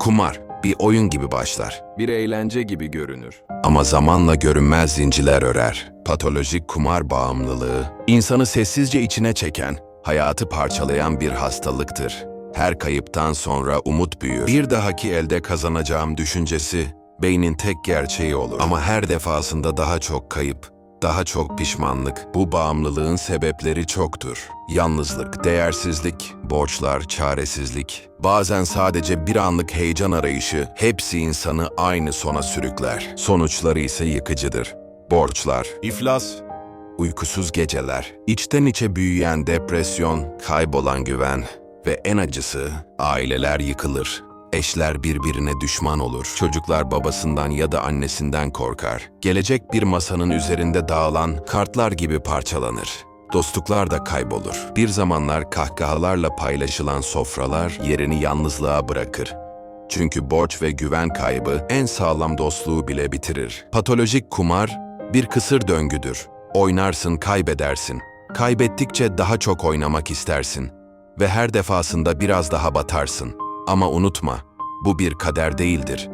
Kumar bir oyun gibi başlar. Bir eğlence gibi görünür. Ama zamanla görünmez zincirler örer. Patolojik kumar bağımlılığı, insanı sessizce içine çeken, hayatı parçalayan bir hastalıktır. Her kayıptan sonra umut büyür. Bir dahaki elde kazanacağım düşüncesi, beynin tek gerçeği olur. Ama her defasında daha çok kayıp, daha çok pişmanlık. Bu bağımlılığın sebepleri çoktur. Yalnızlık, değersizlik, borçlar, çaresizlik. Bazen sadece bir anlık heyecan arayışı hepsi insanı aynı sona sürükler. Sonuçları ise yıkıcıdır. Borçlar, iflas, uykusuz geceler, içten içe büyüyen depresyon, kaybolan güven ve en acısı aileler yıkılır. Eşler birbirine düşman olur. Çocuklar babasından ya da annesinden korkar. Gelecek bir masanın üzerinde dağılan kartlar gibi parçalanır. Dostluklar da kaybolur. Bir zamanlar kahkahalarla paylaşılan sofralar yerini yalnızlığa bırakır. Çünkü borç ve güven kaybı en sağlam dostluğu bile bitirir. Patolojik kumar bir kısır döngüdür. Oynarsın, kaybedersin. Kaybettikçe daha çok oynamak istersin ve her defasında biraz daha batarsın. Ama unutma, bu bir kader değildir.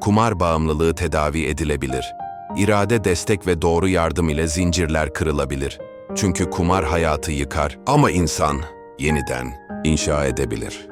Kumar bağımlılığı tedavi edilebilir. İrade, destek ve doğru yardım ile zincirler kırılabilir. Çünkü kumar hayatı yıkar ama insan yeniden inşa edebilir.